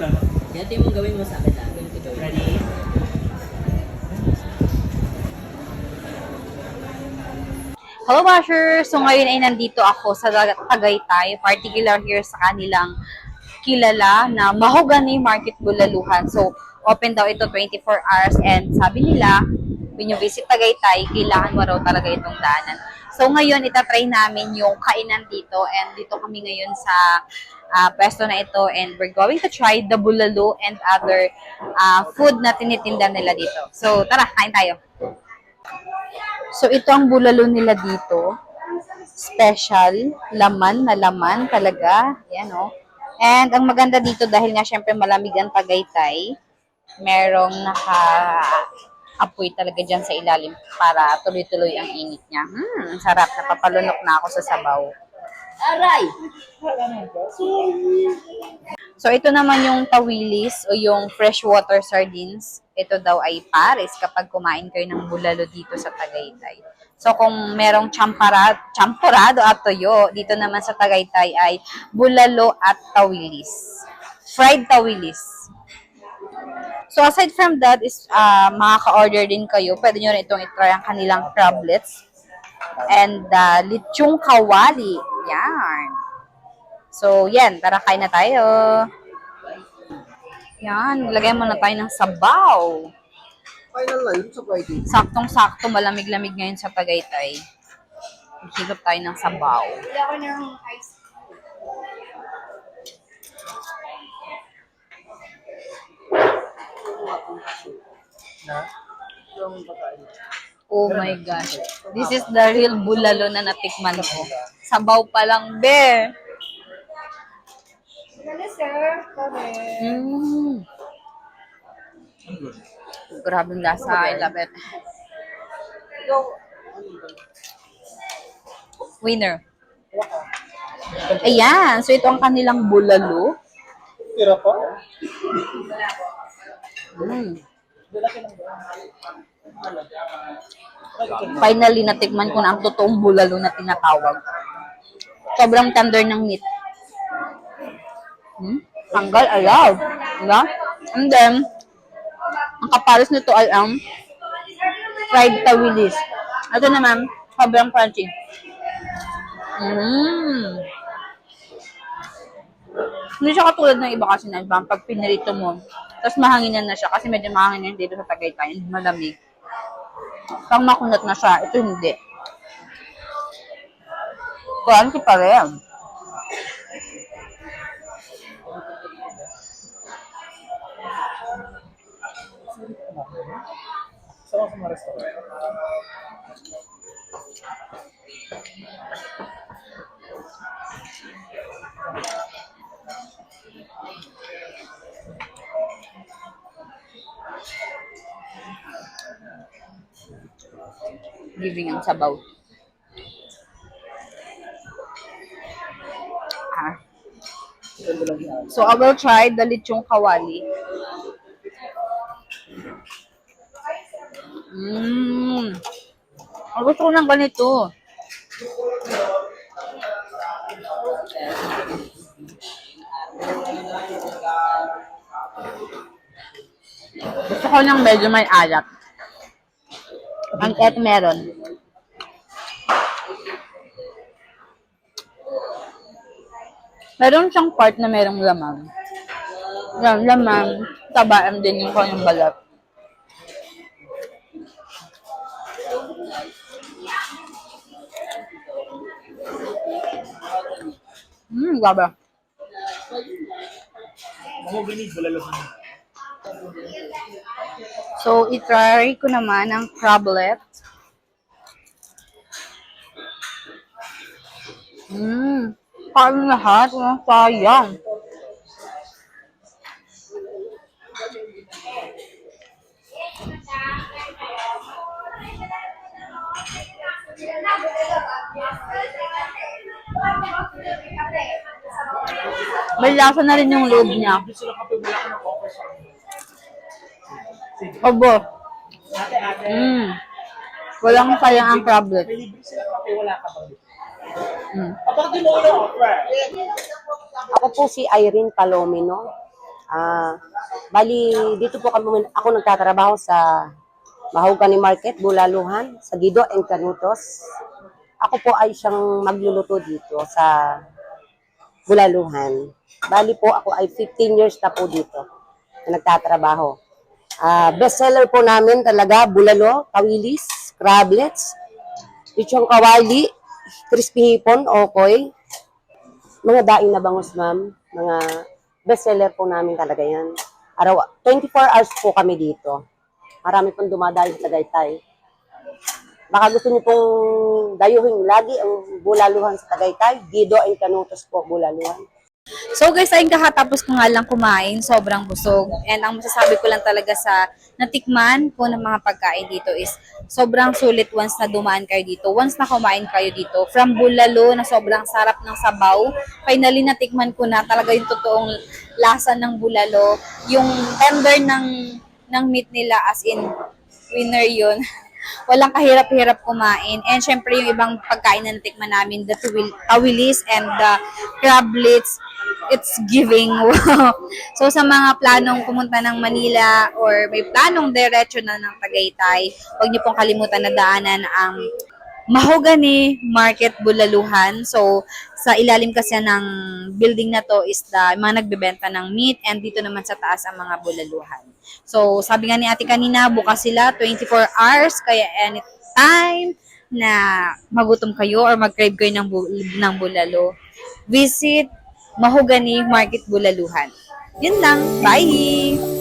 Ganito yung gawin mo sa akin lang. Ganito gawin. Ready? Hello, Bashers! So, ngayon ay nandito ako sa Tagaytay, particular here sa kanilang kilala na Mahogany Market Bulaluhan. So, open daw ito 24 hours and sabi nila, when you visit Tagaytay, kailangan mo raw talaga itong daanan. So, ngayon, itatry namin yung kainan dito and dito kami ngayon sa ah, pwesto na ito and we're going to try the bulalo and other ah, food na tinitinda nila dito. So, tara, kain tayo. So, ito ang bulalo nila dito. Special. Laman na laman talaga. Yan, oh. And ang maganda dito dahil nga syempre malamig ang Tagaytay, merong naka apoy talaga dyan sa ilalim para tuloy-tuloy ang init niya. Hmm, sarap. Napapalunok na ako sa sabaw. Aray! So, ito naman yung tawilis o yung freshwater sardines. Ito daw ay pares kapag kumain kayo ng bulalo dito sa Tagaytay. So, kung merong champarado, champorado at toyo, dito naman sa Tagaytay ay bulalo at tawilis. Fried tawilis. So, aside from that is uh, makaka-order din kayo. Pwede nyo rin itong itry ang kanilang crablets. And uh, lechong kawali. Yan. So, yan. Tara, kain na tayo. Yan. Lagay mo na tayo ng sabaw. Final na yun sa Friday. Saktong-sakto, malamig-lamig ngayon sa Tagaytay. Higop tayo ng sabaw. Na? Yung pagkain. Oh my gosh. This is the real bulalo na natikman ko. Sabaw pa lang, be. Mm. Grabe ang lasa. I love it. Winner. Ayan. So, ito ang kanilang bulalo. Tira pa? Mm. Finally, natikman ko na ang totoong bulalo na tinatawag. Sobrang tender ng meat. Hmm? Tanggal, alaw. Diba? And then, ang kapares nito ay ang fried tawilis. Ito naman, sobrang crunchy. Mmm. Hindi siya katulad ng iba kasi na iba, pag pinirito mo, tapos mahanginan na siya kasi medyo mahanginan dito sa Tagaytay malamig. Pag makunat na siya, ito hindi. Crunchy pa rin. Sa mga mga restaurant. Giving ang sabaw. Ah. So, I will try the lechong kawali. Mmm. Ang gusto ko ng ganito. Gusto ko ng medyo may alat. Ang et meron. Meron siyang part na merong laman. Yan, laman. Tabaan din yung kanyang balat. Hmm, grabe. Mahogany, bulalohan. So, itry ko naman ang crablet. Mmm. Parang lahat. Ang sayang. May lasa na rin yung loob niya. Hindi sila kape, wala ka ng offer sa akin. Obo. Mm. Walang sayang ang crablet. May sila kape, wala ka? Mm. Kapag di mo offer. Ako po si Irene Palomino. Ah, bali, dito po kami, ako nagtatrabaho sa Mahogany Market, Bulaluhan, sa Gido and Canutos. Ako po ay siyang magluluto dito sa Bulaluhan. Bali po, ako ay 15 years na po dito na nagtatrabaho. Ah, bestseller po namin talaga, bulalo, kawilis, crablets, lechong kawali, crispy hipon, okoy, mga daing na bangus, ma'am. Mga bestseller po namin talaga yan. Araw, 24 hours po kami dito. Marami pong dumadayo sa Tagaytay. Baka gusto niyo pong dayuhin lagi ang bulaluhan sa Tagaytay. Gido and Canutos po, bulaluhan. So guys, ayun kakatapos ko nga lang kumain, sobrang busog. And ang masasabi ko lang talaga sa natikman ko ng mga pagkain dito is sobrang sulit once na dumaan kayo dito. Once na kumain kayo dito, from bulalo na sobrang sarap ng sabaw, finally natikman ko na talaga yung totoong lasa ng bulalo. Yung tender ng, ng meat nila as in winner yun. Walang kahirap-hirap kumain. And syempre yung ibang pagkain na natikman namin, the tawilis and the crablets, it's giving. So sa mga planong pumunta ng Manila or may planong diretso na ng Tagaytay, huwag niyo pong kalimutan na daanan ang Mahogany Market Bulaluhan. So, sa ilalim kasi ng building na to is the mga nagbebenta ng meat and dito naman sa taas ang mga bulaluhan. So, sabi nga ni ate kanina, bukas sila 24 hours, kaya anytime na magutom kayo or mag-crave kayo ng, bu- ng bulalo, visit Mahogany Market Bulaluhan. Yun lang. Bye!